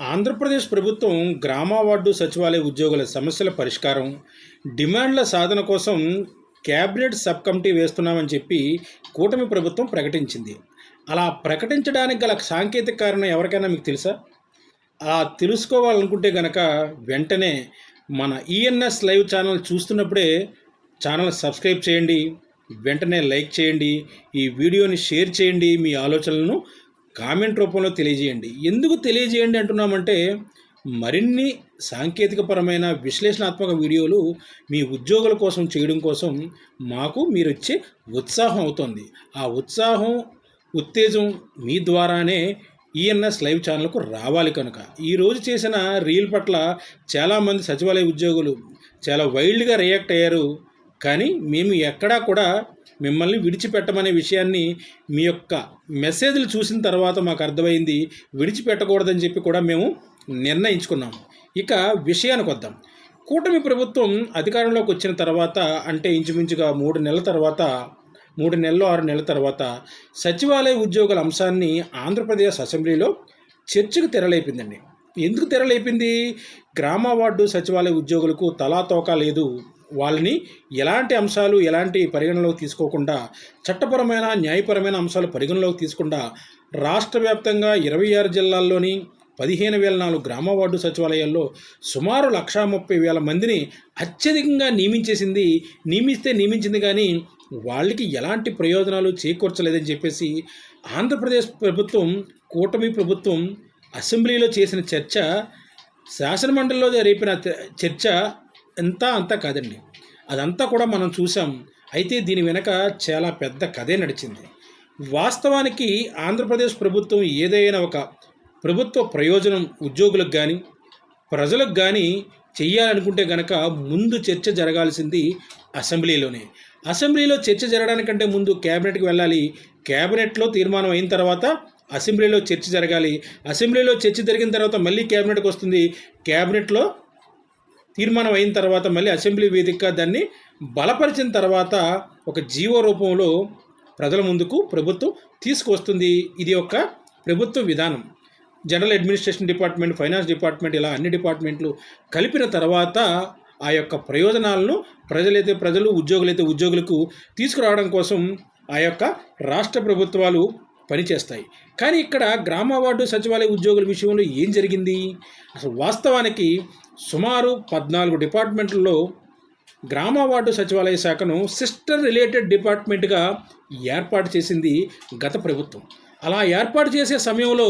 ఆంధ్రప్రదేశ్ ప్రభుత్వం గ్రామ వార్డు సచివాలయ ఉద్యోగుల సమస్యల పరిష్కారం డిమాండ్ల సాధన కోసం క్యాబినెట్ సబ్ కమిటీ వేస్తున్నామని చెప్పి కూటమి ప్రభుత్వం ప్రకటించింది. అలా ప్రకటించడానికి గల సాంకేతిక కారణం ఎవరికైనా మీకు తెలుసా? ఆ తెలుసుకోవాలనుకుంటే గనక వెంటనే మన ఈఎన్ఎస్ లైవ్ ఛానల్ చూస్తున్నప్పుడే ఛానల్ సబ్స్క్రైబ్ చేయండి వెంటనే లైక్ చేయండి ఈ వీడియోని షేర్ చేయండి మీ ఆలోచనలను కామెంట్ రూపంలో తెలియజేయండి. ఎందుకు తెలియజేయండి అంటున్నామంటే మరిన్ని సాంకేతికపరమైన విశ్లేషణాత్మక వీడియోలు మీ ఉద్యోగుల కోసం చేయడం కోసం మాకు మీరు ఇచ్చే ఉత్సాహం అవుతుంది. ఆ ఉత్సాహం ఉత్తేజం మీ ద్వారానే ఈఎన్ఎస్ లైవ్ ఛానల్కు రావాలి కనుక. ఈరోజు చేసిన రీల్ పట్ల చాలామంది సచివాలయ ఉద్యోగులు చాలా వైల్డ్గా రియాక్ట్ అయ్యారు. కానీ మేము ఎక్కడా కూడా మిమ్మల్ని విడిచిపెట్టమనే విషయాన్ని మీ యొక్క మెసేజ్లు చూసిన తర్వాత మాకు అర్థమైంది విడిచిపెట్టకూడదని చెప్పి కూడా మేము నిర్ణయించుకున్నాం. ఇక విషయానికి వద్దాం. కూటమి ప్రభుత్వం అధికారంలోకి వచ్చిన తర్వాత అంటే ఇంచుమించుగా మూడు నెలల తర్వాత మూడు నెలలు ఆరు నెలల తర్వాత సచివాలయ ఉద్యోగుల అంశాన్ని ఆంధ్రప్రదేశ్ అసెంబ్లీలో చర్చకు తెరలేపిందండి. ఎందుకు తెరలేపింది? గ్రామ వార్డు సచివాలయ ఉద్యోగులకు తలా తోక లేదు. వాళ్ళని ఎలాంటి అంశాలు ఎలాంటి పరిగణలోకి తీసుకోకుండా చట్టపరమైన న్యాయపరమైన అంశాలు పరిగణలోకి తీసుకుండా రాష్ట్ర వ్యాప్తంగా ఇరవై ఆరు జిల్లాల్లోని పదిహేను వేల నాలుగు గ్రామ వార్డు సచివాలయాల్లో సుమారు లక్షా ముప్పై వేల మందిని అత్యధికంగా నియమించేసింది నియమిస్తే నియమించింది కానీ వాళ్ళకి ఎలాంటి ప్రయోజనాలు చేకూర్చలేదని చెప్పేసి ఆంధ్రప్రదేశ్ ప్రభుత్వం కూటమి ప్రభుత్వం అసెంబ్లీలో చేసిన చర్చ శాసనమండలిలో రేపిన చర్చ ఎంత అంతా కాదండి. అదంతా కూడా మనం చూసాం. అయితే దీని వెనక చాలా పెద్ద కథే నడిచింది. వాస్తవానికి ఆంధ్రప్రదేశ్ ప్రభుత్వం ఏదైనా ఒక ప్రభుత్వ ప్రయోజనం ఉద్యోగులకు కానీ ప్రజలకు కానీ చెయ్యాలనుకుంటే గనక ముందు చర్చ జరగాల్సింది అసెంబ్లీలోనే. అసెంబ్లీలో చర్చ జరగడానికంటే ముందు క్యాబినెట్కి వెళ్ళాలి. క్యాబినెట్లో తీర్మానం అయిన తర్వాత అసెంబ్లీలో చర్చ జరగాలి. అసెంబ్లీలో చర్చ జరిగిన తర్వాత మళ్ళీ క్యాబినెట్కి వస్తుంది. క్యాబినెట్లో తీర్మానం అయిన తర్వాత మళ్ళీ అసెంబ్లీ వేదికగా దాన్ని బలపరిచిన తర్వాత ఒక జీవో రూపంలో ప్రజల ముందుకు ప్రభుత్వం తీసుకువస్తుంది. ఇది ఒక ప్రభుత్వ విధానం. General administration department finance department ఇలా అన్ని డిపార్ట్మెంట్లు కలిపిన తర్వాత ఆ యొక్క ప్రయోజనాలను ప్రజలైతే ప్రజలు ఉద్యోగులైతే ఉద్యోగులకు తీసుకురావడం కోసం ఆ యొక్క రాష్ట్ర ప్రభుత్వాలు పనిచేస్తాయి. కానీ ఇక్కడ గ్రామ వార్డు సచివాలయ ఉద్యోగుల విషయంలో ఏం జరిగింది? అసలు వాస్తవానికి సుమారు పద్నాలుగు డిపార్ట్మెంట్లలో గ్రామ వార్డు సచివాలయ శాఖను సిస్టర్ రిలేటెడ్ డిపార్ట్మెంట్గా ఏర్పాటు చేసింది గత ప్రభుత్వం. అలా ఏర్పాటు చేసే సమయంలో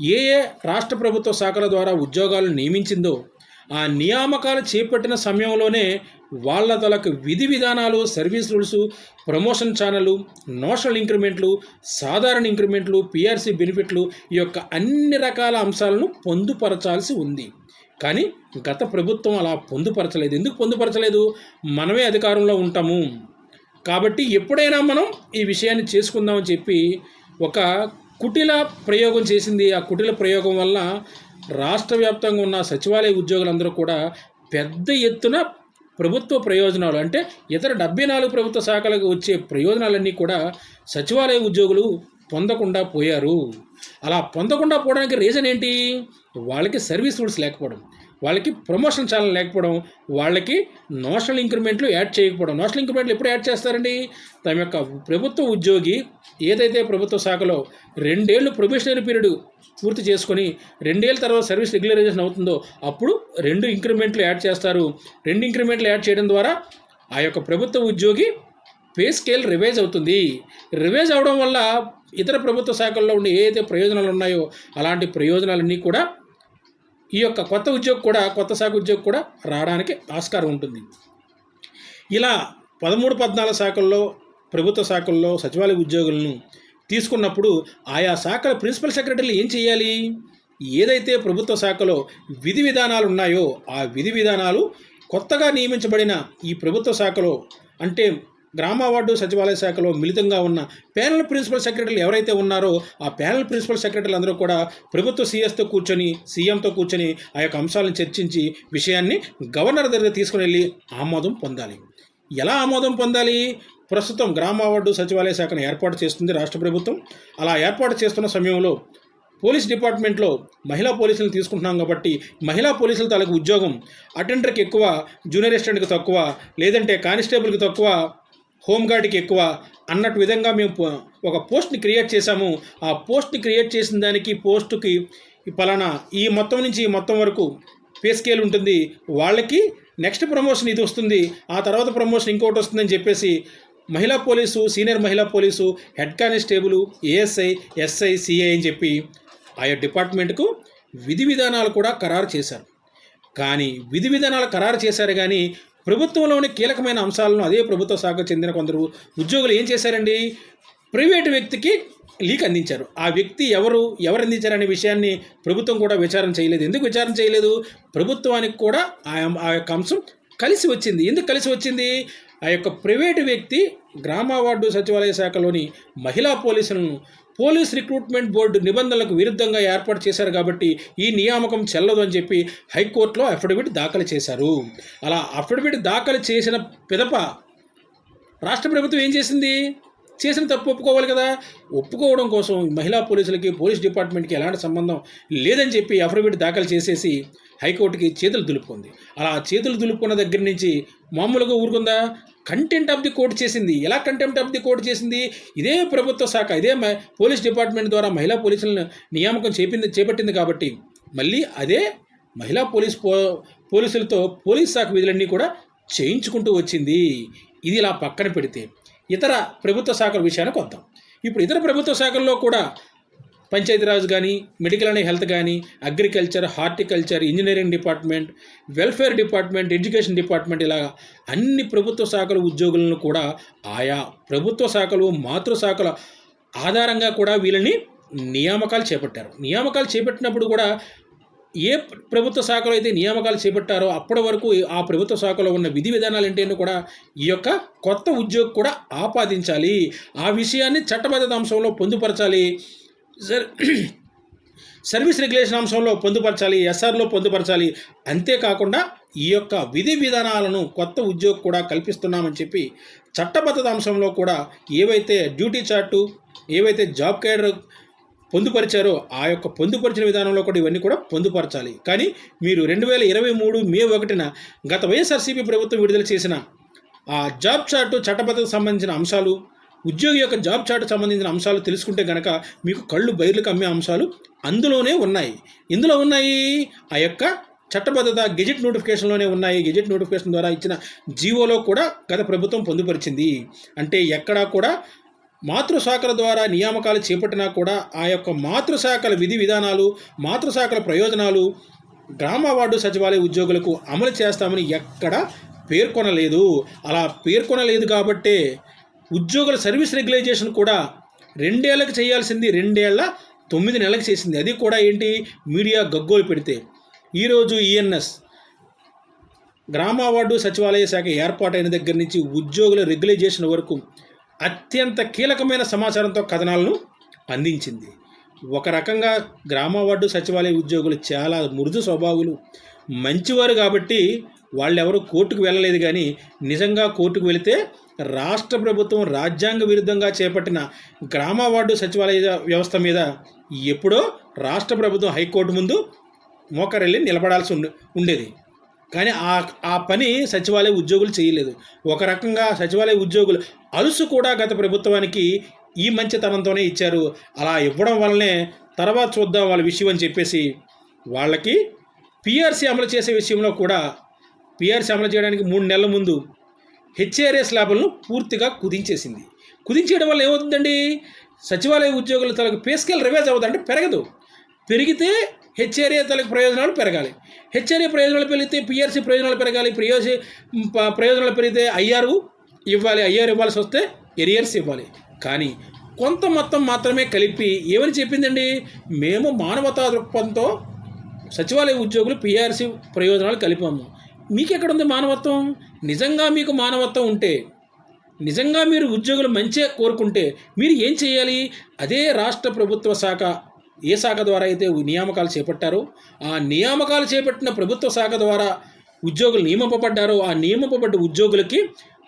ఏ ఏ రాష్ట్ర ప్రభుత్వ శాఖల ద్వారా ఉద్యోగాలు నియమించిందో ఆ నియామకాలు చేపట్టిన సమయంలోనే వాళ్ళ తలకు విధి విధానాలు సర్వీస్ రూల్స్ ప్రమోషన్ ఛానళ్ళు నోషనల్ ఇంక్రిమెంట్లు సాధారణ ఇంక్రిమెంట్లు పిఆర్సీ బెనిఫిట్లు ఈ యొక్క అన్ని రకాల అంశాలను పొందుపరచాల్సి ఉంది. కానీ గత ప్రభుత్వం అలా పొందుపరచలేదు. ఎందుకు పొందుపరచలేదు? మనమే అధికారంలో ఉంటాము. కాబట్టి ఎప్పుడైనా మనం ఈ విషయాన్ని చేసుకుందామని చెప్పి ఒక కుటిల ప్రయోగం చేసింది. ఆ కుటిల ప్రయోగం వల్ల రాష్ట్ర వ్యాప్తంగా ఉన్న సచివాలయ ఉద్యోగులందరూ కూడా పెద్ద ఎత్తున ప్రభుత్వ ప్రయోజనాలు అంటే ఇతర డెబ్బై నాలుగు ప్రభుత్వ శాఖలకు వచ్చే ప్రయోజనాలన్నీ కూడా సచివాలయ ఉద్యోగులు పొందకుండా పోయారు. అలా పొందకుండా పోవడానికి రీజన్ ఏంటి? వాళ్ళకి సర్వీస్ రూల్స్ లేకపోవడం వాళ్ళకి ప్రమోషన్ ఛానల్ లేకపోవడం వాళ్ళకి నోషనల్ ఇంక్రిమెంట్లు యాడ్ చేయకపోవడం. నోషనల్ ఇంక్రిమెంట్లు ఎప్పుడు యాడ్ చేస్తారండి? తమ యొక్క ప్రభుత్వ ఉద్యోగి ఏదైతే ప్రభుత్వ శాఖలో రెండేళ్ళు ప్రొబేషనరీ పీరియడ్ పూర్తి చేసుకొని రెండేళ్ళ తర్వాత సర్వీస్ రెగ్యులరైజేషన్ అవుతుందో అప్పుడు రెండు ఇంక్రిమెంట్లు యాడ్ చేస్తారు. రెండు ఇంక్రిమెంట్లు యాడ్ చేయడం ద్వారా ఆ యొక్క ప్రభుత్వ ఉద్యోగి పే స్కేల్ రివైజ్ అవుతుంది. రివైజ్ అవడం వల్ల ఇతర ప్రభుత్వ శాఖల్లో ఉండే ఏదైతే ప్రయోజనాలు ఉన్నాయో అలాంటి ప్రయోజనాలన్నీ కూడా ఈ యొక్క కొత్త ఉద్యోగి కూడా కొత్త శాఖ ఉద్యోగి కూడా రావడానికి ఆస్కారం ఉంటుంది. ఇలా పదమూడు పద్నాలుగు శాఖల్లో ప్రభుత్వ శాఖల్లో సచివాలయ ఉద్యోగులను తీసుకున్నప్పుడు ఆయా శాఖల ప్రిన్సిపల్ సెక్రటరీలు ఏం చేయాలి? ఏదైతే ప్రభుత్వ శాఖలో విధి విధానాలు ఉన్నాయో ఆ విధి విధానాలు కొత్తగా నియమించబడిన ఈ ప్రభుత్వ శాఖలో అంటే గ్రామ వార్డు సచివాలయ శాఖలో మిళితంగా ఉన్న ప్యానల్ ప్రిన్సిపల్ సెక్రటరీలు ఎవరైతే ఉన్నారో ఆ ప్యానల్ ప్రిన్సిపల్ సెక్రటరీలు అందరూ కూడా ప్రభుత్వ సీఎస్తో కూర్చొని సీఎంతో కూర్చొని ఆ యొక్క అంశాలను చర్చించి విషయాన్ని గవర్నర్ దగ్గర తీసుకుని వెళ్ళి ఆమోదం పొందాలి. ఎలా ఆమోదం పొందాలి? ప్రస్తుతం గ్రామ వార్డు సచివాలయ శాఖను ఏర్పాటు చేస్తుంది రాష్ట్ర ప్రభుత్వం. అలా ఏర్పాటు చేస్తున్న సమయంలో పోలీస్ డిపార్ట్మెంట్లో మహిళా పోలీసులను తీసుకుంటున్నాం కాబట్టి మహిళా పోలీసుల తాలూకు ఉద్యోగం అటెండర్కి ఎక్కువ జూనియర్ అసిస్టెంట్కి తక్కువ లేదంటే కానిస్టేబుల్కి తక్కువ హోంగార్డ్కి ఎక్కువ అన్నట్టు విధంగా మేము పో- ఒక పోస్ట్ని క్రియేట్ చేశాము. ఆ పోస్ట్ని క్రియేట్ చేసిన దానికి పోస్టుకి పలానా ఈ మొత్తం నుంచి ఈ మొత్తం వరకు పే స్కేల్ ఉంటుంది. వాళ్ళకి నెక్స్ట్ ప్రమోషన్ ఇది వస్తుంది. ఆ తర్వాత ప్రమోషన్ ఇంకోటి వస్తుందని చెప్పేసి మహిళా పోలీసు సీనియర్ మహిళా police head constable ASI SI CI అని చెప్పి ఆయా డిపార్ట్మెంట్కు విధి విధానాలు కూడా ఖరారు చేశారు. కానీ విధి విధానాలు ఖరారు చేశారు కానీ ప్రభుత్వంలోని కీలకమైన అంశాలను అదే ప్రభుత్వ శాఖకు చెందిన కొందరు ఉద్యోగులు ఏం చేశారండి? ప్రైవేటు వ్యక్తికి లీక్ అందించారు. ఆ వ్యక్తి ఎవరు ఎవరు అందించారనే విషయాన్ని ప్రభుత్వం కూడా విచారణ చేయలేదు. ఎందుకు విచారణ చేయలేదు? ప్రభుత్వానికి కూడా ఆ ఆ యొక్క అంశం కలిసి వచ్చింది. ఎందుకు కలిసి వచ్చింది? ఆ యొక్క ప్రైవేటు వ్యక్తి గ్రామ వార్డు సచివాలయ శాఖలోని మహిళా పోలీసులను పోలీస్ రిక్రూట్మెంట్ బోర్డు నిబంధనలకు విరుద్ధంగా ఏర్పాటు చేశారు కాబట్టి ఈ నియామకం చెల్లదు అని చెప్పి హైకోర్టులో అఫిడవిట్ దాఖలు చేశారు. అలా అఫిడవిట్ దాఖలు చేసిన పిదప రాష్ట్ర ప్రభుత్వం ఏం చేసింది? చేసిన తప్పు ఒప్పుకోవాలి కదా. ఒప్పుకోవడం కోసం మహిళా పోలీసులకి పోలీస్ డిపార్ట్మెంట్కి ఎలాంటి సంబంధం లేదని చెప్పి అఫిడవిట్ దాఖలు చేసేసి హైకోర్టుకి చేతులు దులుపుకుంది. అలా చేతులు దులుపుకున్న దగ్గర నుంచి మామూలుగా ఊరుకుందా? కంటెంట్ ఆఫ్ ది కోర్టు చేసింది. ఎలా కంటెంప్ట్ ఆఫ్ ది కోర్టు చేసింది? ఇదే ప్రభుత్వ శాఖ ఇదే మ- పోలీస్ డిపార్ట్మెంట్ ద్వారా మహిళా పోలీసులను నియామకం చేపింది చేపట్టింది కాబట్టి మళ్ళీ అదే మహిళా పోలీస్ పో పోలీసులతో పోలీస్ శాఖ విధులన్నీ కూడా చేయించుకుంటూ వచ్చింది. ఇది ఇలా పక్కన పెడితే ఇతర ప్రభుత్వ శాఖల విషయానికి వద్దాం. ఇప్పుడు ఇతర ప్రభుత్వ శాఖల్లో కూడా పంచాయతీరాజ్ కానీ మెడికల్ అండ్ హెల్త్ కానీ agriculture horticulture engineering department welfare department education department ఇలా అన్ని ప్రభుత్వ శాఖల ఉద్యోగులను కూడా ఆయా ప్రభుత్వ శాఖలు మాతృశాఖల ఆధారంగా కూడా వీళ్ళని నియామకాలు చేపట్టారు. నియామకాలు చేపట్టినప్పుడు కూడా ఏ ప్రభుత్వ శాఖలో అయితే నియామకాలు చేపట్టారో అప్పటి వరకు ఆ ప్రభుత్వ శాఖలో ఉన్న విధి విధానాలు ఏంటో కూడా ఈ యొక్క కొత్త ఉద్యోగి కూడా ఆపాదించాలి. ఆ విషయాన్ని చట్టబద్ధత అంశంలో పొందుపరచాలి. సర్వీస్ రెగ్యులేషన్ అంశంలో పొందుపరచాలి ఎస్ఆర్లో పొందుపరచాలి అంతేకాకుండా ఈ యొక్క విధి విధానాలను కొత్త ఉద్యోగి కూడా కల్పిస్తున్నామని చెప్పి చట్టబద్ధత అంశంలో కూడా ఏవైతే డ్యూటీ చార్టు ఏవైతే జాబ్ కేడర్ పొందుపరిచారో ఆ యొక్క పొందుపరిచిన విధానంలో కూడా ఇవన్నీ కూడా పొందుపరచాలి. కానీ మీరు రెండు వేల ఇరవై మూడు మే ఒకటిన గత వైఎస్ఆర్సీపీ ప్రభుత్వం విడుదల చేసిన ఆ జాబ్ చార్టు చట్టబద్ధతకు సంబంధించిన అంశాలు ఉద్యోగి యొక్క జాబ్ చార్ట్ సంబంధించిన అంశాలు తెలుసుకుంటే కనుక మీకు కళ్ళు బయర్లకు అమ్మే అంశాలు అందులోనే ఉన్నాయి. ఇందులో ఉన్నాయి ఆ యొక్క చట్టబద్ధత గెజెట్ నోటిఫికేషన్లోనే ఉన్నాయి. గెజెట్ నోటిఫికేషన్ ద్వారా ఇచ్చిన జీవోలో కూడా గత ప్రభుత్వం పొందుపరిచింది. అంటే ఎక్కడా కూడా మాతృశాఖల ద్వారా నియామకాలు చేపట్టినా కూడా ఆ యొక్క మాతృశాఖల విధి విధానాలు మాతృశాఖల ప్రయోజనాలు గ్రామ వార్డు సచివాలయ ఉద్యోగులకు అమలు చేస్తామని ఎక్కడ పేర్కొనలేదు. అలా పేర్కొనలేదు కాబట్టే ఉద్యోగుల సర్వీస్ రెగ్యులైజేషన్ కూడా రెండేళ్ళకు చేయాల్సింది రెండేళ్ళ తొమ్మిది నెలలకు చేసింది. అది కూడా ఏంటి? మీడియా గగ్గోలు పెడితే. ఈరోజు ఈఎన్ఎస్ గ్రామ వార్డు సచివాలయ శాఖ ఏర్పాటైన దగ్గర నుంచి ఉద్యోగుల రెగ్యులైజేషన్ వరకు అత్యంత కీలకమైన సమాచారంతో కథనాలను అందించింది. ఒక రకంగా గ్రామ వార్డు సచివాలయ ఉద్యోగులు చాలా మృదు స్వభావులు. మంచివారు కాబట్టి వాళ్ళెవరూ కోర్టుకు వెళ్ళలేదు కానీ నిజంగా కోర్టుకు వెళితే రాష్ట్ర ప్రభుత్వం రాజ్యాంగ విరుద్ధంగా చేపట్టిన గ్రామ వార్డు సచివాలయ వ్యవస్థ మీద ఎప్పుడో రాష్ట్ర ప్రభుత్వం హైకోర్టు ముందు మోకరెళ్ళి నిలబడాల్సి ఉండేది. కానీ ఆ ఆ పని సచివాలయ ఉద్యోగులు చేయలేదు. ఒక రకంగా సచివాలయ ఉద్యోగులు అలుసు కూడా గత ప్రభుత్వానికి ఈ మంచితనంతోనే ఇచ్చారు. అలా ఇవ్వడం వల్లనే తర్వాత చూద్దాం వాళ్ళ విషయం అని చెప్పేసి వాళ్ళకి పిఆర్సీ అమలు చేసే విషయంలో కూడా పిఆర్సీ అమలు చేయడానికి మూడు నెలల ముందు హెచ్ఆర్ఎస్ ల్యాబులను పూర్తిగా కుదించేసింది. కుదించేయడం వల్ల ఏమవుతుందండి? సచివాలయ ఉద్యోగుల తలకు పే స్కేల్ రివైజ్ అవుతుందంటే పెరగదు. పెరిగితే హెచ్ఆర్ఏ తలకు ప్రయోజనాలు పెరగాలి. హెచ్ఆర్ఏ ప్రయోజనాలు పెరిగితే పిఆర్సీ ప్రయోజనాలు పెరగాలి. పిఆర్సీ ప్రయోజనాలు పెరిగితే ఐఆర్ ఇవ్వాలి. ఐఆర్ ఇవ్వాల్సి వస్తే ఎరియర్స్ ఇవ్వాలి. కానీ కొంత మొత్తం మాత్రమే కలిపి ఏమని చెప్పిందండి? మేము మానవతా దృక్పథంతో సచివాలయ ఉద్యోగులు పిఆర్సీ ప్రయోజనాలు కలిపాము. మీకు ఎక్కడుంది మానవత్వం? నిజంగా మీకు మానవత్వం ఉంటే నిజంగా మీరు ఉద్యోగులు మంచిగా కోరుకుంటే మీరు ఏం చేయాలి? అదే రాష్ట్ర ప్రభుత్వ శాఖ ఏ శాఖ ద్వారా అయితే నియామకాలు చేపట్టారో ఆ నియామకాలు చేపట్టిన ప్రభుత్వ శాఖ ద్వారా ఉద్యోగులు నియమింపబడ్డారో ఆ నియమింపబడ్డ ఉద్యోగులకి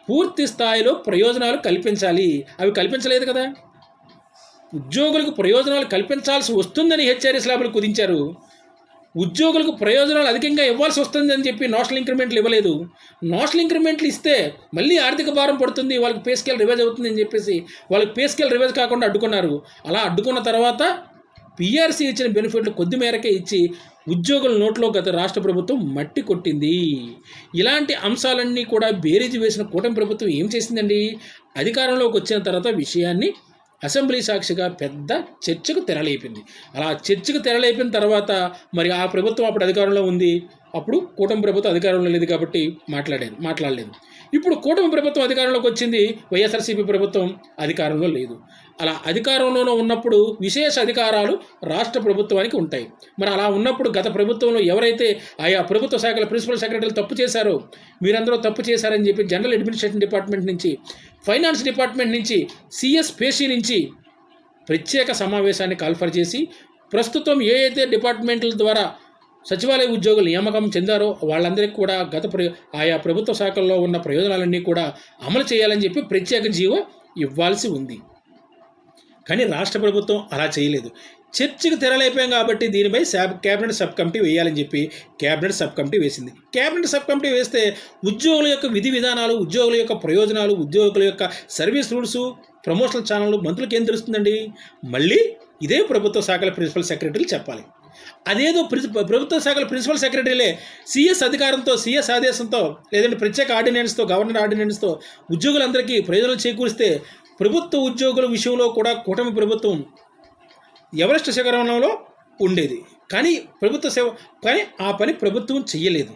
పూర్తి స్థాయిలో ప్రయోజనాలు కల్పించాలి. అవి కల్పించలేదు కదా? ఉద్యోగులకు ప్రయోజనాలు కల్పించాల్సి వస్తుందని హెచ్ఆర్ఎస్ ల్యాబ్లు కుదించారు. ఉద్యోగులకు ప్రయోజనాలు అధికంగా ఇవ్వాల్సి వస్తుందని చెప్పి నోషనల్ ఇంక్రిమెంట్లు ఇవ్వలేదు. నోషనల్ ఇంక్రిమెంట్లు ఇస్తే మళ్ళీ ఆర్థిక భారం పడుతుంది వాళ్ళకి పే స్కేల్ రివైజ్ అవుతుంది అని చెప్పేసి వాళ్ళకి పే స్కేల్ రివైజ్ కాకుండా అడ్డుకున్నారు. అలా అడ్డుకున్న తర్వాత పిఆర్సీ ఇచ్చిన బెనిఫిట్లు కొద్ది మేరకే ఇచ్చి ఉద్యోగుల నోట్లో గత రాష్ట్ర ప్రభుత్వం మట్టి కొట్టింది. ఇలాంటి అంశాలన్నీ కూడా బేరీజు వేసిన కూటమి ప్రభుత్వం ఏం చేసిందండి? అధికారంలోకి వచ్చిన తర్వాత విషయాన్ని అసెంబ్లీ సాక్షిగా పెద్ద చర్చకు తెరలేపింది. అలా చర్చకు తెరలేపిన తర్వాత మరి ఆ ప్రభుత్వం అప్పుడు అధికారంలో ఉంది. అప్పుడు కూటమి ప్రభుత్వం అధికారంలో లేదు కాబట్టి మాట్లాడేది మాట్లాడలేదు. ఇప్పుడు కూటమి ప్రభుత్వం అధికారంలోకి వచ్చింది వైఎస్ఆర్సీపీ ప్రభుత్వం అధికారంలో లేదు. అలా అధికారంలోనూ ఉన్నప్పుడు విశేష అధికారాలు రాష్ట్ర ప్రభుత్వానికి ఉంటాయి. మరి అలా ఉన్నప్పుడు గత ప్రభుత్వంలో ఎవరైతే ఆయా ప్రభుత్వ శాఖల ప్రిన్సిపల్ సెక్రటరీలు తప్పు చేశారో మీరందరూ తప్పు చేశారని చెప్పి జనరల్ అడ్మినిస్ట్రేషన్ డిపార్ట్మెంట్ నుంచి ఫైనాన్స్ డిపార్ట్మెంట్ నుంచి సిఎస్ పేషీ నుంచి ప్రత్యేక సమావేశాన్ని కాల్ఫర్ చేసి ప్రస్తుతం ఏ అయితే డిపార్ట్మెంట్ల ద్వారా సచివాలయ ఉద్యోగులు నియామకం చెందారో వాళ్ళందరికీ కూడా గత ప్ర ఆయా ప్రభుత్వ శాఖల్లో ఉన్న ప్రయోజనాలన్నీ కూడా అమలు చేయాలని చెప్పి ప్రత్యేక జీవో ఇవ్వాల్సి ఉంది. కానీ రాష్ట్ర ప్రభుత్వం అలా చేయలేదు. చర్చకు తెరలేపాం కాబట్టి దీనిపై శాబ్ క్యాబినెట్ సబ్ కమిటీ వేయాలని చెప్పి క్యాబినెట్ సబ్ కమిటీ వేసింది. క్యాబినెట్ సబ్ కమిటీ వేస్తే ఉద్యోగుల యొక్క విధి విధానాలు ఉద్యోగుల యొక్క ప్రయోజనాలు ఉద్యోగుల యొక్క సర్వీస్ రూల్స్ ప్రమోషనల్ ఛానళ్ళు మంత్రులకు ఏం తెలుస్తుందండి మళ్ళీ ఇదే ప్రభుత్వ శాఖల ప్రిన్సిపల్ సెక్రటరీలు చెప్పాలి. అదేదో ప్రభుత్వ శాఖల ప్రిన్సిపల్ సెక్రటరీలే సీఎస్ అధికారంతో సీఎస్ ఆదేశంతో లేదంటే ప్రత్యేక ఆర్డినెన్స్తో గవర్నర్ ఆర్డినెన్స్తో ఉద్యోగులందరికీ ప్రయోజనం చేకూరిస్తే ప్రభుత్వ ఉద్యోగుల విషయంలో కూడా కూటమి ప్రభుత్వం ఎవరెస్ట్ శిఖరంలో ఉండేది. కానీ ప్రభుత్వ సేవ కానీ ఆ పని ప్రభుత్వం చేయలేదు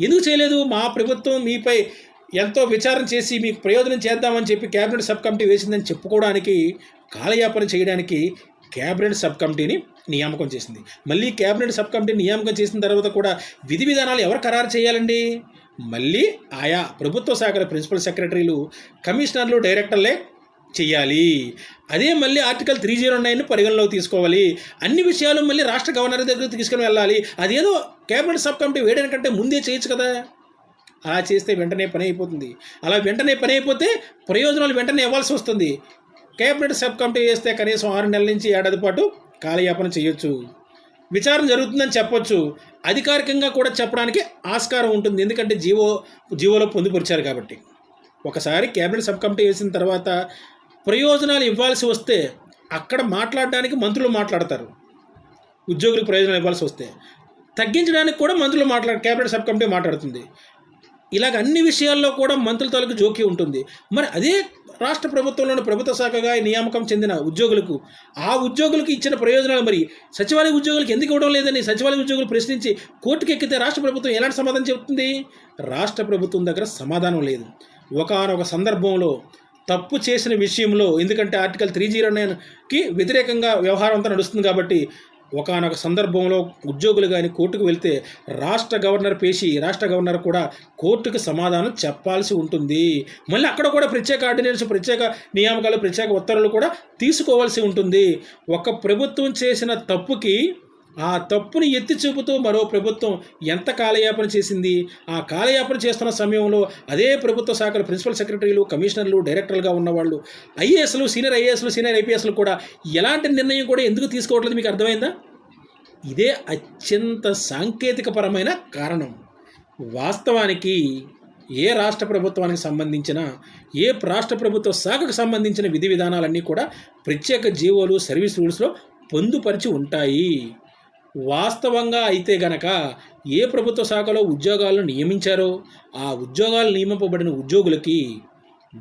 ఎందుకు చేయలేదు మా ప్రభుత్వం మీపై ఎంతో విచారం చేసి మీకు ప్రయోజనం చేద్దామని చెప్పి క్యాబినెట్ సబ్ కమిటీ వేసిందని చెప్పుకోవడానికి కాలయాపన చేయడానికి క్యాబినెట్ సబ్ కమిటీని నియామకం చేసింది. మళ్ళీ క్యాబినెట్ సబ్ కమిటీ నియామకం చేసిన తర్వాత కూడా విధి విధానాలు ఎవరు ఖరారు చేయాలండి? మళ్ళీ ఆయా ప్రభుత్వ శాఖల ప్రిన్సిపల్ సెక్రటరీలు కమిషనర్లు డైరెక్టర్లే చెయ్యాలి అదే మళ్ళీ ఆర్టికల్ త్రీ జీరో నైన్ పరిగణలోకి తీసుకోవాలి. అన్ని విషయాలు మళ్ళీ రాష్ట్ర గవర్నర్ దగ్గర తీసుకుని వెళ్ళాలి. అదేదో కేబినెట్ సబ్ కమిటీ వేయడానికంటే ముందే చేయొచ్చు కదా. అలా చేస్తే వెంటనే పని అయిపోతుంది. అలా వెంటనే పని అయిపోతే ప్రయోజనాలు వెంటనే ఇవ్వాల్సి వస్తుంది. కేబినెట్ సబ్ కమిటీ వేస్తే కనీసం ఆరు నెలల నుంచి ఏడాది పాటు కాలయాపన చేయొచ్చు. విచారణ జరుగుతుందని చెప్పొచ్చు. అధికారికంగా కూడా చెప్పడానికి ఆస్కారం ఉంటుంది. ఎందుకంటే జీవో జీవోలో పొందుపరిచారు కాబట్టి. ఒకసారి కేబినెట్ సబ్ కమిటీ వేసిన తర్వాత ప్రయోజనాలు ఇవ్వాల్సి వస్తే అక్కడ మాట్లాడడానికి మంత్రులు మాట్లాడతారు. ఉద్యోగులకు ప్రయోజనాలు ఇవ్వాల్సి వస్తే. తగ్గించడానికి కూడా మంత్రులు మాట్లాడ కేబినెట్ సబ్ కమిటీ మాట్లాడుతుంది. ఇలాగ అన్ని విషయాల్లో కూడా మంత్రుల తాలూకు జోక్యం ఉంటుంది. మరి అదే రాష్ట్ర ప్రభుత్వంలోని ప్రభుత్వ శాఖగా నియామకం చెందిన ఉద్యోగులకు ఆ ఉద్యోగులకు ఇచ్చిన ప్రయోజనాలు మరి సచివాలయ ఉద్యోగులకు ఎందుకు ఇవ్వడం లేదని సచివాలయ ఉద్యోగులు ప్రశ్నించి కోర్టుకు ఎక్కితే రాష్ట్ర ప్రభుత్వం ఎలాంటి సమాధానం చెబుతుంది? రాష్ట్ర ప్రభుత్వం దగ్గర సమాధానం లేదు. ఒకనొక సందర్భంలో తప్పు చేసిన విషయంలో ఎందుకంటే ఆర్టికల్ త్రీ జీరో నైన్కి వ్యతిరేకంగా వ్యవహారం అంతా నడుస్తుంది కాబట్టి ఒకనొక సందర్భంలో ఉద్యోగులు కానీ కోర్టుకు వెళ్తే రాష్ట్ర గవర్నర్ పేషి రాష్ట్ర గవర్నర్ కూడా కోర్టుకు సమాధానం చెప్పాల్సి ఉంటుంది. మళ్ళీ అక్కడ కూడా ప్రత్యేక ఆర్డినెన్స్ ప్రత్యేక నియామకాలు ప్రత్యేక ఉత్తర్వులు కూడా తీసుకోవాల్సి ఉంటుంది. ఒక ప్రభుత్వం చేసిన తప్పుకి ఆ తప్పుని ఎత్తి చూపుతూ మరో ప్రభుత్వం ఎంత కాలయాపన చేసింది? ఆ కాలయాపన చేస్తున్న సమయంలో అదే ప్రభుత్వ శాఖల ప్రిన్సిపల్ సెక్రటరీలు కమిషనర్లు డైరెక్టర్లుగా ఉన్నవాళ్ళు ఐఏఎస్లు సీనియర్ ఐఏఎస్లు సీనియర్ ఐపీఎస్లు కూడా ఎలాంటి నిర్ణయం కూడా ఎందుకు తీసుకోవట్లేదు మీకు అర్థమైందా? ఇదే అత్యంత సాంకేతికపరమైన కారణం. వాస్తవానికి ఏ రాష్ట్ర ప్రభుత్వానికి సంబంధించిన ఏ రాష్ట్ర ప్రభుత్వ శాఖకు సంబంధించిన విధి విధానాలన్నీ కూడా ప్రత్యేక జీవోలు సర్వీస్ రూల్స్లో పొందుపరిచి ఉంటాయి. వాస్తవంగా అయితే గనక ఏ ప్రభుత్వ శాఖలో ఉద్యోగాలను నియమించారో ఆ ఉద్యోగాలు నియమింపబడిన ఉద్యోగులకి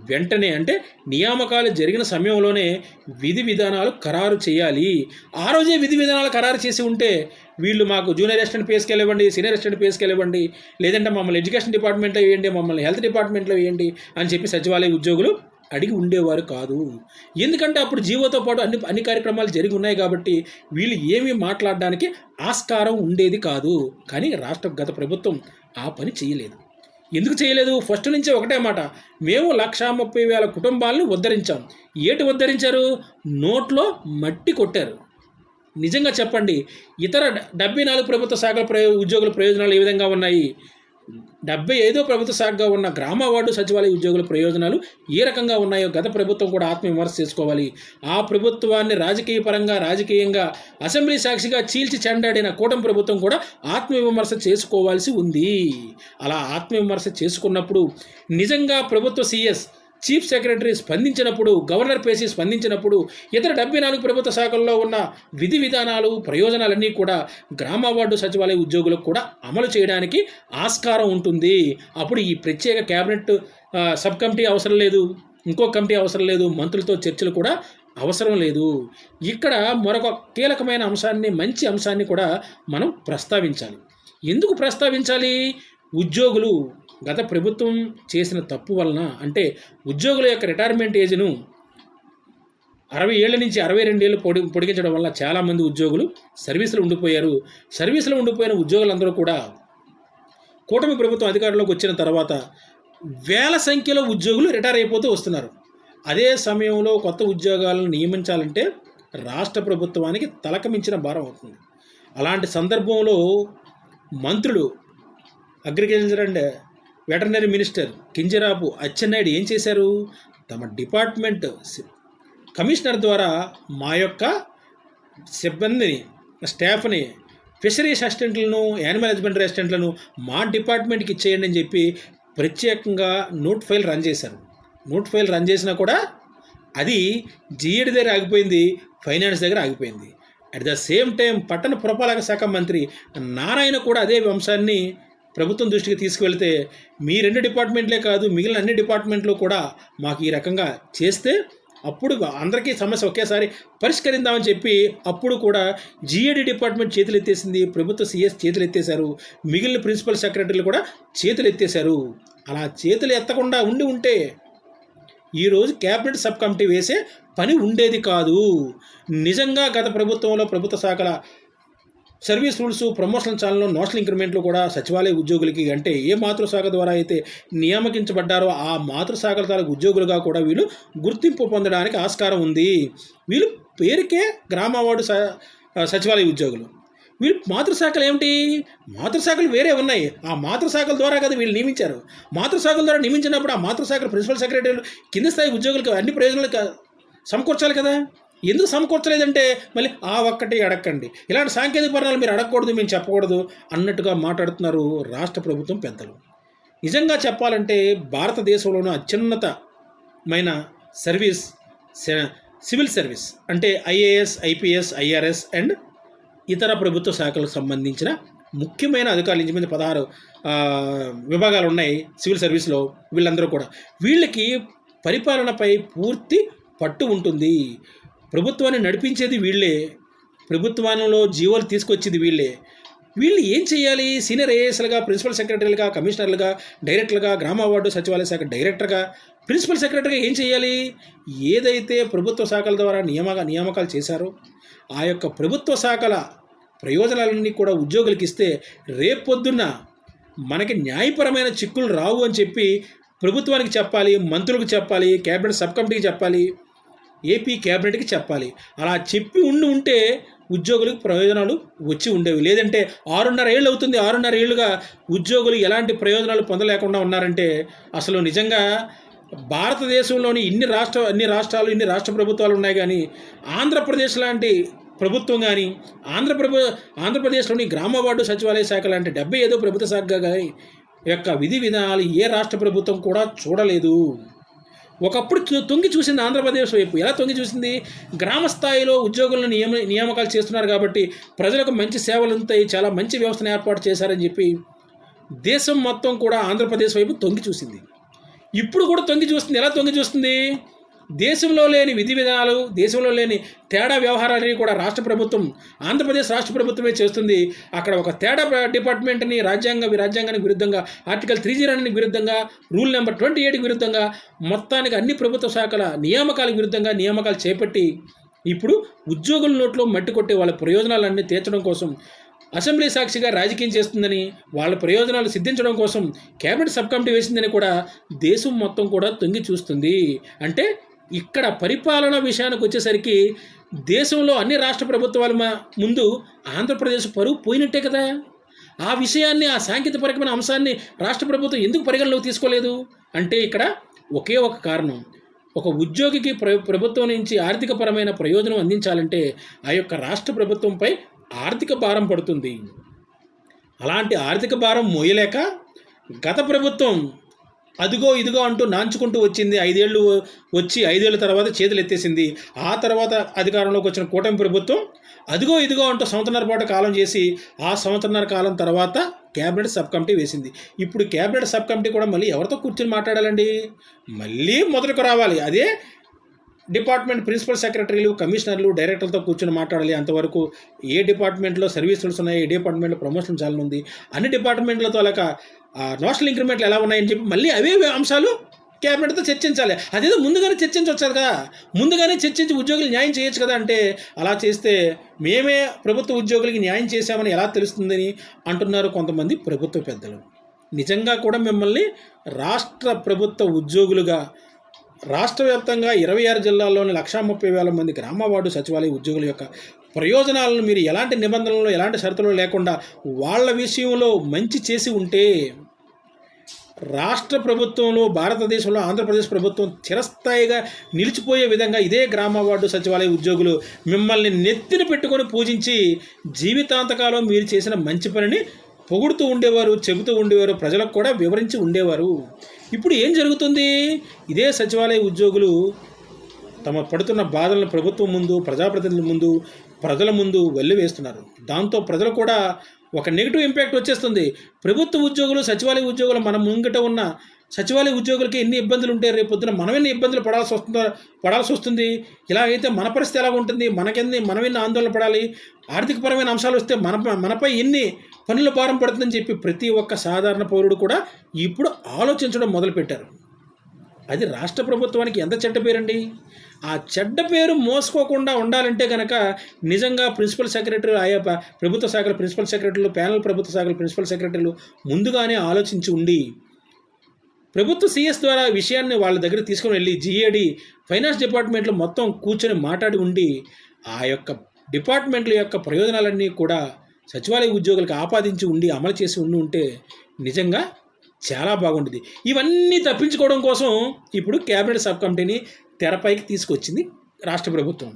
వెంటనే అంటే నియామకాలు జరిగిన సమయంలోనే విధి విధానాలు ఖరారు చేయాలి. ఆ రోజే విధి విధానాలు ఖరారు చేసి ఉంటే వీళ్ళు మాకు జూనియర్ అసిస్టెంట్ పేస్కి సీనియర్ అసిస్టెంట్ పేస్కి లేదంటే మమ్మల్ని ఎడ్యుకేషన్ డిపార్ట్మెంట్లో వేయండి మమ్మల్ని హెల్త్ డిపార్ట్మెంట్లో వేయండి అని చెప్పి సచివాలయ ఉద్యోగులు అడిగి ఉండేవారు కాదు. ఎందుకంటే అప్పుడు జీవోతో పాటు అన్ని అన్ని కార్యక్రమాలు జరిగి ఉన్నాయి కాబట్టి వీళ్ళు ఏమీ మాట్లాడడానికి ఆస్కారం ఉండేది కాదు. కానీ రాష్ట్ర గత ప్రభుత్వం ఆ పని చేయలేదు. ఎందుకు చేయలేదు? ఫస్ట్ నుంచే ఒకటే మాట. మేము లక్షా ముప్పై వేల కుటుంబాలను ఉద్ధరించాం. ఏటి ఉద్ధరించారు? నోట్లో మట్టి కొట్టారు. నిజంగా చెప్పండి. ఇతర డెబ్బై నాలుగు ప్రభుత్వ శాఖల ప్రయో ఉద్యోగుల ప్రయోజనాలు ఏ విధంగా ఉన్నాయి? డెబ్బై ఐదో ప్రభుత్వ శాఖగా ఉన్న గ్రామ వార్డు సచివాలయ ఉద్యోగుల ప్రయోజనాలు ఏ రకంగా ఉన్నాయో గత ప్రభుత్వం కూడా ఆత్మవిమర్శ చేసుకోవాలి. ఆ ప్రభుత్వాన్ని రాజకీయ పరంగా రాజకీయంగా అసెంబ్లీ సాక్షిగా చీల్చి చెండాడిన కూటమి ప్రభుత్వం కూడా ఆత్మవిమర్శ చేసుకోవాల్సి ఉంది. అలా ఆత్మవిమర్శ చేసుకున్నప్పుడు నిజంగా ప్రభుత్వ సీఎస్ చీఫ్ సెక్రటరీ స్పందించినప్పుడు గవర్నర్ పేసి స్పందించినప్పుడు ఇతర డెబ్బై నాలుగు ప్రభుత్వ శాఖల్లో ఉన్న విధి విధానాలు ప్రయోజనాలన్నీ కూడా గ్రామ వార్డు సచివాలయ ఉద్యోగులకు కూడా అమలు చేయడానికి ఆస్కారం ఉంటుంది. అప్పుడు ఈ ప్రత్యేక క్యాబినెట్ సబ్ కమిటీ అవసరం లేదు ఇంకో కమిటీ అవసరం లేదు మంత్రులతో చర్చలు కూడా అవసరం లేదు. ఇక్కడ మరొక కీలకమైన అంశాన్ని మంచి అంశాన్ని కూడా మనం ప్రస్తావించాలి. ఎందుకు ప్రస్తావించాలి? ఉద్యోగులు గత ప్రభుత్వం చేసిన తప్పు వలన అంటే ఉద్యోగుల యొక్క రిటైర్మెంట్ ఏజ్ను అరవై ఏళ్ళ నుంచి అరవై రెండేళ్ళు పొడి పొడిగించడం వల్ల చాలామంది ఉద్యోగులు సర్వీసులు ఉండిపోయారు. సర్వీసులో ఉండిపోయిన ఉద్యోగులందరూ కూడా కూటమి ప్రభుత్వం అధికారంలోకి వచ్చిన తర్వాత వేల సంఖ్యలో ఉద్యోగులు రిటైర్ అయిపోతూ వస్తున్నారు. అదే సమయంలో కొత్త ఉద్యోగాలను నియమించాలంటే రాష్ట్ర ప్రభుత్వానికి తలకమించిన భారం అవుతుంది. అలాంటి సందర్భంలో మంత్రులు agriculture and veterinary minister Kinjarapu Atchannaidu ఏం చేశారు? తమ డిపార్ట్మెంట్ కమిషనర్ ద్వారా మా యొక్క సిబ్బందిని స్టాఫ్ని ఫిషరీస్ అసిస్టెంట్లను యానిమల్ హస్బెండరీ అసిస్టెంట్లను మా డిపార్ట్మెంట్కి ఇచ్చేయండి అని చెప్పి ప్రత్యేకంగా నోట్ ఫైల్ రన్ చేశారు. నోట్ ఫైల్ రన్ చేసినా కూడా అది జిఏడి దగ్గర ఆగిపోయింది ఫైనాన్స్ దగ్గర ఆగిపోయింది. అట్ ద సేమ్ టైం పట్టణ పురపాలక శాఖ మంత్రి నారాయణ కూడా అదే అంశాన్ని ప్రభుత్వం దృష్టికి తీసుకువెళ్తే మీ రెండు డిపార్ట్మెంట్లే కాదు మిగిలిన అన్ని డిపార్ట్మెంట్లు కూడా మాకు ఈ రకంగా చేస్తే అప్పుడు అందరికీ సమస్య ఒకేసారి పరిష్కరిందామని చెప్పి అప్పుడు కూడా జిఏడి డిపార్ట్మెంట్ చేతులు ఎత్తేసింది ప్రభుత్వ సిఎస్ చేతులు ఎత్తేశారు మిగిలిన ప్రిన్సిపల్ సెక్రటరీలు కూడా చేతులు ఎత్తేశారు అలా చేతులు ఎత్తకుండా ఉండి ఉంటే ఈరోజు క్యాబినెట్ సబ్ కమిటీ వేసే పని ఉండేది కాదు. నిజంగా గత ప్రభుత్వంలో ప్రభుత్వ శాఖల సర్వీస్ రూల్స్ ప్రమోషన్ ఛానల్లో నోషనల్ ఇంక్రిమెంట్లు కూడా సచివాలయ ఉద్యోగులకి అంటే ఏ మాతృశాఖ ద్వారా అయితే నియామకించబడ్డారో ఆ మాతృశాఖల తాలూకు ఉద్యోగులుగా కూడా వీళ్ళు గుర్తింపు పొందడానికి ఆస్కారం ఉంది. వీళ్ళు పేరుకే గ్రామ వార్డు స- సచివాలయ ఉద్యోగులు. వీళ్ళు మాతృశాఖలు ఏమిటి? మాతృశాఖలు వేరే ఉన్నాయి. ఆ మాతృశాఖల ద్వారా కదా వీళ్ళు నియమించారు. మాతృశాఖల ద్వారా నియమించినప్పుడు ఆ మాతృశాఖల ప్రిన్సిపల్ సెక్రటరీలు కింద స్థాయి ఉద్యోగులకు అన్ని ప్రయోజనాలు సమకూర్చాలి కదా? ఎందుకు సమకూర్చలేదంటే మళ్ళీ ఆ ఒక్కటి అడగండి ఇలాంటి సాంకేతిక పరణాలు మీరు అడగకూడదు మేము చెప్పకూడదు అన్నట్టుగా మాట్లాడుతున్నారు రాష్ట్ర ప్రభుత్వం పెద్దలు. నిజంగా చెప్పాలంటే భారతదేశంలోనూ అత్యున్నతమైన సర్వీస్ సివిల్ సర్వీస్ అంటే ఐఏఎస్ ఐపీఎస్ ఐఆర్ఎస్ అండ్ ఇతర ప్రభుత్వ శాఖలకు సంబంధించిన ముఖ్యమైన అధికారులు ఇంచుమించు పదహారు విభాగాలు ఉన్నాయి సివిల్ సర్వీస్లో వీళ్ళందరూ కూడా. వీళ్ళకి పరిపాలనపై పూర్తి పట్టు ఉంటుంది. ప్రభుత్వాన్ని నడిపించేది వీళ్ళే. ప్రభుత్వంలో జీవోలు తీసుకొచ్చేది వీళ్ళే. వీళ్ళు ఏం చేయాలి? సీనియర్ ఐఏఎస్లుగా ప్రిన్సిపల్ సెక్రటరీలుగా కమిషనర్లుగా డైరెక్టర్లుగా గ్రామ వార్డు సచివాలయ శాఖ డైరెక్టర్గా ప్రిన్సిపల్ సెక్రటరీగా ఏం చేయాలి? ఏదైతే ప్రభుత్వ శాఖల ద్వారా నియామక నియామకాలు చేశారో ఆ యొక్క ప్రభుత్వ శాఖల ప్రయోజనాలన్నీ కూడా ఉద్యోగులకు ఇస్తే రేపొద్దున్న మనకి న్యాయపరమైన చిక్కులు రావు అని చెప్పి ప్రభుత్వానికి చెప్పాలి మంత్రులకు చెప్పాలి క్యాబినెట్ సబ్ కమిటీకి చెప్పాలి. ఏపీ క్యాబినెట్కి చెప్పాలి. అలా చెప్పి ఉండి ఉంటే ఉద్యోగులకు ప్రయోజనాలు వచ్చి ఉండేవి. లేదంటే ఆరున్నర ఏళ్ళు అవుతుంది. ఆరున్నర ఏళ్ళుగా ఉద్యోగులు ఎలాంటి ప్రయోజనాలు పొందలేకుండా ఉన్నారంటే అసలు నిజంగా భారతదేశంలోని ఇన్ని రాష్ట్ర అన్ని రాష్ట్రాలు ఇన్ని రాష్ట్ర ప్రభుత్వాలు ఉన్నాయి కానీ ఆంధ్రప్రదేశ్ లాంటి ప్రభుత్వం కానీ ఆంధ్రప్రభు ఆంధ్రప్రదేశ్లోని గ్రామ వార్డు సచివాలయ శాఖ లాంటి డెబ్బై ఏదో ప్రభుత్వ శాఖ కానీ యొక్క విధి విధానాలు ఏ రాష్ట్ర ప్రభుత్వం కూడా చూడలేదు. ఒకప్పుడు తొంగి చూసింది ఆంధ్రప్రదేశ్ వైపు. ఎలా తొంగి చూసింది? గ్రామ స్థాయిలో ఉద్యోగులను నియమ నియామకాలు చేస్తున్నారు కాబట్టి ప్రజలకు మంచి సేవలు ఉంటాయి చాలా మంచి వ్యవస్థను ఏర్పాటు చేశారని చెప్పి దేశం మొత్తం కూడా ఆంధ్రప్రదేశ్ వైపు తొంగి చూసింది. ఇప్పుడు కూడా తొంగి చూస్తుంది. ఎలా తొంగి చూస్తుంది? దేశంలో లేని విధి విధానాలు దేశంలో లేని తేడా వ్యవహారాలని కూడా రాష్ట్ర ప్రభుత్వం ఆంధ్రప్రదేశ్ రాష్ట్ర ప్రభుత్వమే చేస్తుంది. అక్కడ ఒక తేడా డిపార్ట్మెంట్ని రాజ్యాంగ రాజ్యాంగానికి విరుద్ధంగా ఆర్టికల్ త్రీ జీరోనికి విరుద్ధంగా రూల్ నెంబర్ ట్వంటీ ఎయిట్కి విరుద్ధంగా మొత్తానికి అన్ని ప్రభుత్వ శాఖల నియామకాలకు విరుద్ధంగా నియామకాలు చేపట్టి ఇప్పుడు ఉద్యోగుల నోట్లో మట్టి కొట్టే వాళ్ళ ప్రయోజనాలన్నీ తీర్చడం కోసం అసెంబ్లీ సాక్షిగా రాజకీయం చేస్తుందని వాళ్ళ ప్రయోజనాలు సిద్ధించడం కోసం కేబినెట్ సబ్ కమిటీ వేసిందని కూడా దేశం మొత్తం కూడా తొంగి చూస్తుంది. అంటే ఇక్కడ పరిపాలన విషయానికి వచ్చేసరికి దేశంలో అన్ని రాష్ట్ర ప్రభుత్వాల ముందు ఆంధ్రప్రదేశ్ పరువు పోయినట్టే కదా. ఆ విషయాన్ని ఆ సాంకేతికపరమైన అంశాన్ని రాష్ట్ర ప్రభుత్వం ఎందుకు పరిగణలోకి తీసుకోలేదు? అంటే ఇక్కడ ఒకే ఒక కారణం. ఒక ఉద్యోగికి ప్ర ప్రభుత్వం నుంచి ఆర్థికపరమైన ప్రయోజనం అందించాలంటే ఆ యొక్క రాష్ట్ర ప్రభుత్వంపై ఆర్థిక భారం పడుతుంది. అలాంటి ఆర్థిక భారం మోయలేక గత ప్రభుత్వం అదిగో ఇదిగో అంటూ నాంచుకుంటూ వచ్చింది. ఐదేళ్ళు వచ్చి ఐదేళ్ళ తర్వాత చేతులు ఎత్తేసింది. ఆ తర్వాత అధికారంలోకి వచ్చిన కూటమి ప్రభుత్వం అదిగో ఇదిగో అంటూ సంవత్సరన్నర పాటు కాలం చేసి ఆ సంవత్సరన్నర కాలం తర్వాత క్యాబినెట్ సబ్ కమిటీ వేసింది. ఇప్పుడు క్యాబినెట్ సబ్ కమిటీ కూడా మళ్ళీ ఎవరితో కూర్చొని మాట్లాడాలండి? మళ్ళీ మొదలుకు రావాలి. అదే డిపార్ట్మెంట్ ప్రిన్సిపల్ సెక్రటరీలు కమిషనర్లు డైరెక్టర్లతో కూర్చొని మాట్లాడాలి. అంతవరకు ఏ డిపార్ట్మెంట్లో సర్వీసులు ఉన్నాయి ఏ డిపార్ట్మెంట్లో ప్రమోషన్ చాలా ఉంది అన్ని డిపార్ట్మెంట్లతో లేక నోషనల్ ఇంక్రిమెంట్లు ఎలా ఉన్నాయని చెప్పి మళ్ళీ అవే అంశాలు క్యాబినెట్తో చర్చించాలి. అదేదో ముందుగానే చర్చించవచ్చు కదా. ముందుగానే చర్చించి ఉద్యోగులు న్యాయం చేయొచ్చు కదా అంటే అలా చేస్తే మేమే ప్రభుత్వ ఉద్యోగులకి న్యాయం చేశామని ఎలా తెలుస్తుందని అంటున్నారు కొంతమంది ప్రభుత్వ పెద్దలు. నిజంగా కూడా మిమ్మల్ని రాష్ట్ర ప్రభుత్వ ఉద్యోగులుగా రాష్ట్ర వ్యాప్తంగా ఇరవై ఆరు జిల్లాల్లోని లక్షా ముప్పై వేల మంది గ్రామ వార్డు సచివాలయ ఉద్యోగుల యొక్క ప్రయోజనాలను మీరు ఎలాంటి నిబంధనలు ఎలాంటి షరతులు లేకుండా వాళ్ళ విషయంలో మంచి చేసి ఉంటే రాష్ట్ర ప్రభుత్వంలో భారతదేశంలో ఆంధ్రప్రదేశ్ ప్రభుత్వం చిరస్థాయిగా నిలిచిపోయే విధంగా ఇదే గ్రామ వార్డు సచివాలయ ఉద్యోగులు మిమ్మల్ని నెత్తిన పెట్టుకొని పూజించి జీవితాంతకాలం మీరు చేసిన మంచి పనిని పొగుడుతూ ఉండేవారు చెబుతూ ఉండేవారు ప్రజలకు కూడా వివరించి ఉండేవారు. ఇప్పుడు ఏం జరుగుతుంది? ఇదే సచివాలయ ఉద్యోగులు తమ పడుతున్న బాధలను ప్రభుత్వం ముందు ప్రజాప్రతినిధుల ముందు ప్రజల ముందు వెల్లివేస్తున్నారు. దాంతో ప్రజలు కూడా ఒక నెగిటివ్ ఇంపాక్ట్ వచ్చేస్తుంది. ప్రభుత్వ ఉద్యోగులు సచివాలయ ఉద్యోగులు మన ముంగట ఉన్న సచివాలయ ఉద్యోగులకి ఎన్ని ఇబ్బందులు ఉంటాయి రేపు పొద్దున మనం ఎన్ని ఇబ్బందులు పడాల్సి వస్తుందో పడాల్సి వస్తుంది. ఇలా అయితే మన పరిస్థితి ఎలా ఉంటుంది? మనకెన్ని మనం ఎన్ని ఆందోళన పడాలి? ఆర్థికపరమైన అంశాలు వస్తే మన మనపై ఎన్ని పనుల భారం పడుతుందని చెప్పి ప్రతి ఒక్క సాధారణ పౌరుడు కూడా ఇప్పుడు ఆలోచించడం మొదలుపెట్టారు. అది రాష్ట్ర ప్రభుత్వానికి ఎంత చెడ్డ పేరండి? ఆ చెడ్డ పేరు మోసుకోకుండా ఉండాలంటే కనుక నిజంగా ప్రిన్సిపల్ సెక్రటరీ ఆయా ప్రభుత్వ శాఖల ప్రిన్సిపల్ సెక్రటరీలు ప్యానల్ ప్రభుత్వ శాఖల ప్రిన్సిపల్ సెక్రటరీలు ముందుగానే ఆలోచించి ఉండి ప్రభుత్వ సిఎస్ ద్వారా విషయాన్ని వాళ్ళ దగ్గర తీసుకుని వెళ్ళి జిఏడి ఫైనాన్స్ డిపార్ట్మెంట్లో మొత్తం కూర్చొని మాట్లాడి ఉండి ఆ యొక్క డిపార్ట్మెంట్ల యొక్క ప్రయోజనాలన్నీ కూడా సచివాలయ ఉద్యోగులకు ఆపాదించి ఉండి అమలు చేసి ఉండి ఉంటే నిజంగా చాలా బాగుండేది. ఇవన్నీ తప్పించుకోవడం కోసం ఇప్పుడు క్యాబినెట్ సబ్ కమిటీని తెరపైకి తీసుకొచ్చింది రాష్ట్ర ప్రభుత్వం.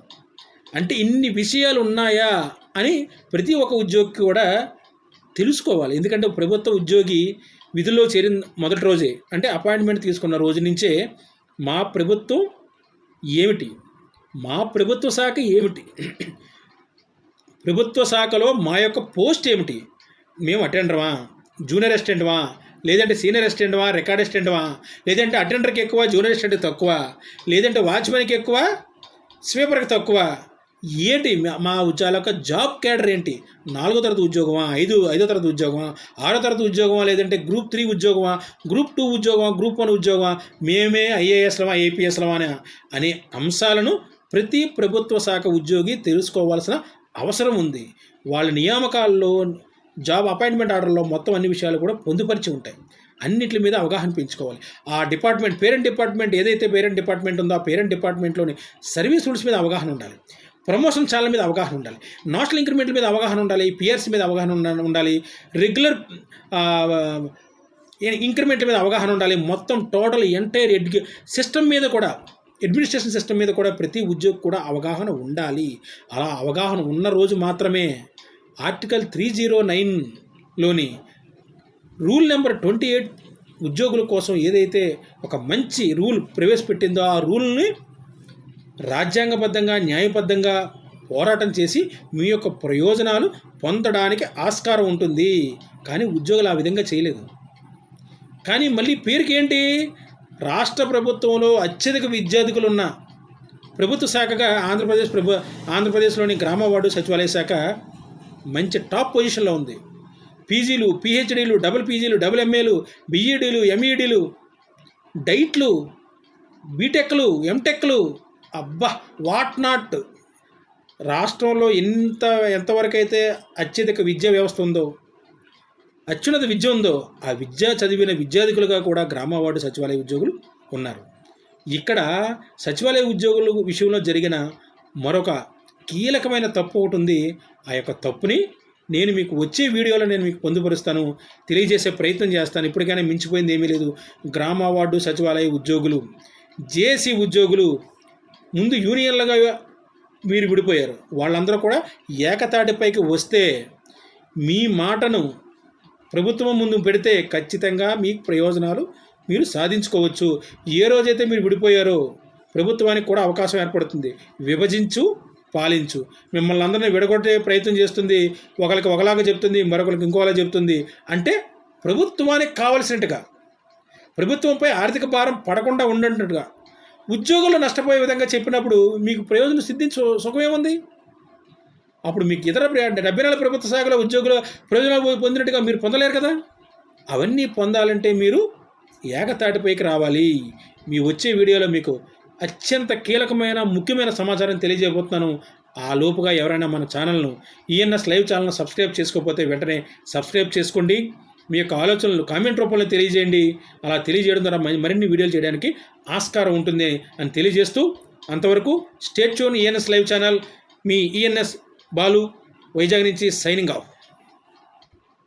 అంటే ఇన్ని విషయాలు ఉన్నాయా అని ప్రతి ఒక్క ఉద్యోగికి కూడా తెలుసుకోవాలి. ఎందుకంటే ప్రభుత్వ ఉద్యోగి విధుల్లో చేరిన మొదటి రోజే అంటే అపాయింట్మెంట్ తీసుకున్న రోజు నుంచే మా ప్రభుత్వం ఏమిటి? మా ప్రభుత్వ శాఖ ఏమిటి? ప్రభుత్వ శాఖలో మా యొక్క పోస్ట్ ఏమిటి? మేము అటెండర్వా? జూనియర్ అసిస్టెంట్వా? లేదంటే సీనియర్ అసిస్టెంట్వా రికార్డ్ అసిస్టెంట్వా? లేదంటే అటెండర్కి ఎక్కువ జూనియర్ అసిస్టెంట్కి తక్కువ? లేదంటే వాచ్మెన్కి ఎక్కువ స్వీపర్కి తక్కువ? ఏంటి మా- మా ఉద్యోగాల యొక్క జాబ్ క్యాడర్ ఏంటి? నాలుగో తరగతి ఉద్యోగమా ఐదు ఐదో తరగతి ఉద్యోగమా ఆరో తరగతి ఉద్యోగమా లేదంటే గ్రూప్ త్రీ ఉద్యోగమా గ్రూప్ టూ ఉద్యోగమా గ్రూప్ వన్ ఉద్యోగమా మేమే ఐఏఎస్లమా ఏపీఎస్లమా అనే అనే అంశాలను ప్రతి ప్రభుత్వ శాఖ ఉద్యోగి తెలుసుకోవాల్సిన అవసరం ఉంది. వాళ్ళ నియామకాల్లో జాబ్ అపాయింట్మెంట్ ఆర్డర్లో మొత్తం అన్ని విషయాలు కూడా పొందుపరిచి ఉంటాయి. అన్నింటి మీద అవగాహన పెంచుకోవాలి. ఆ డిపార్ట్మెంట్ పేరెంట్ డిపార్ట్మెంట్ ఏదైతే పేరెంట్ డిపార్ట్మెంట్ ఉందో ఆ పేరెంట్ డిపార్ట్మెంట్లోని సర్వీస్ రూల్స్ మీద అవగాహన ఉండాలి. ప్రమోషన్ ఛానల్ మీద అవగాహన ఉండాలి. నేషనల్ ఇంక్రిమెంట్ల మీద అవగాహన ఉండాలి. పిఆర్సీ మీద అవగాహన ఉండాలి. రెగ్యులర్ ఇంక్రిమెంట్ మీద అవగాహన ఉండాలి. మొత్తం టోటల్ ఎంటైర్ ఎడ్యు సిస్టమ్ మీద కూడా అడ్మినిస్ట్రేషన్ సిస్టమ్ మీద కూడా ప్రతి ఉద్యోగి కూడా అవగాహన ఉండాలి. అలా అవగాహన ఉన్న రోజు మాత్రమే ఆర్టికల్ త్రీ జీరో నైన్లోని రూల్ నెంబర్ ట్వంటీ ఎయిట్ ఉద్యోగుల కోసం ఏదైతే ఒక మంచి రూల్ ప్రవేశపెట్టిందో ఆ రూల్ని రాజ్యాంగబద్ధంగా న్యాయబద్ధంగా పోరాటం చేసి మీ యొక్క ప్రయోజనాలు పొందడానికి ఆస్కారం ఉంటుంది. కానీ ఉద్యోగులు ఆ విధంగా చేయలేదు. కానీ మళ్ళీ పేరుకి ఏంటి రాష్ట్ర ప్రభుత్వంలో అత్యధిక విద్యార్థికులు ఉన్న ప్రభుత్వ శాఖగా ఆంధ్రప్రదేశ్ ప్రభు ఆంధ్రప్రదేశ్లోని గ్రామవార్డు సచివాలయ శాఖ మంచి టాప్ పొజిషన్లో ఉంది. పీజీలు పిహెచ్డీలు డబుల్ పీజీలు డబుల్ ఎంఏలు బిఈడీలు ఎంఈడీలు డైట్లు బీటెక్లు ఎంటెక్లు. అబ్బా వాట్ నాట్? రాష్ట్రంలో ఎంత ఎంతవరకు అయితే అత్యధిక విద్యా వ్యవస్థ ఉందో అత్యున్నత విద్య ఉందో ఆ విద్య చదివిన విద్యార్థికులుగా కూడా గ్రామ వార్డు సచివాలయ ఉద్యోగులు ఉన్నారు. ఇక్కడ సచివాలయ ఉద్యోగుల విషయంలో జరిగిన మరొక కీలకమైన తప్పు ఒకటి ఉంది. ఆ యొక్క తప్పుని నేను మీకు వచ్చే వీడియోలో నేను మీకు పొందుపరుస్తాను. తెలియజేసే ప్రయత్నం చేస్తాను. ఇప్పటికైనా మించిపోయింది ఏమీ లేదు. గ్రామ వార్డు సచివాలయ ఉద్యోగులు జేసీ ఉద్యోగులు ముందు యూనియన్లుగా మీరు విడిపోయారు. వాళ్ళందరూ కూడా ఏకతాటిపైకి వస్తే మీ మాటను ప్రభుత్వం ముందు పెడితే ఖచ్చితంగా మీకు ప్రయోజనాలు మీరు సాధించుకోవచ్చు. ఏ రోజైతే మీరు విడిపోయారో ప్రభుత్వానికి కూడా అవకాశం ఏర్పడుతుంది. విభజించు పాలించు. మిమ్మల్ని అందరినీ విడగొట్టే ప్రయత్నం చేస్తుంది. ఒకరికి ఒకలాగా చెప్తుంది మరొకరికి ఇంకోలా చెప్తుంది. అంటే ప్రభుత్వానికి కావలసినట్టుగా ప్రభుత్వంపై ఆర్థిక భారం పడకుండా ఉండేటట్టుగా ఉద్యోగులు నష్టపోయే విధంగా చెప్పినప్పుడు మీకు ప్రయోజనం సిద్ధించు సుఖమేముంది అప్పుడు మీకు ఇతర అంటే డెబ్బై నెలల ప్రభుత్వ శాఖలో ఉద్యోగుల ప్రయోజనాలు పొందినట్టుగా మీరు పొందలేరు కదా? అవన్నీ పొందాలంటే మీరు ఏకతాటిపైకి రావాలి. మీ వచ్చే వీడియోలో మీకు అత్యంత కీలకమైన ముఖ్యమైన సమాచారం తెలియజేయబోతున్నాను. ఆ లోపుగా ఎవరైనా మన ఛానల్ను ఈఎన్ఎస్ లైవ్ ఛానల్ను సబ్స్క్రైబ్ చేసుకోకపోతే వెంటనే సబ్స్క్రైబ్ చేసుకోండి. మీ యొక్క ఆలోచనలు కామెంట్ రూపంలో తెలియజేయండి. అలా తెలియజేయడం ద్వారా మరి- మరిన్ని వీడియోలు చేయడానికి ఆస్కారం ఉంటుంది అని తెలియజేస్తూ అంతవరకు స్టేట్ చూన్ ఈఎన్ఎస్ లైవ్ ఛానల్ మీ ఈఎన్ఎస్ బాలు వైజాగ్ నుంచి సైనింగ్ ఆఫ్.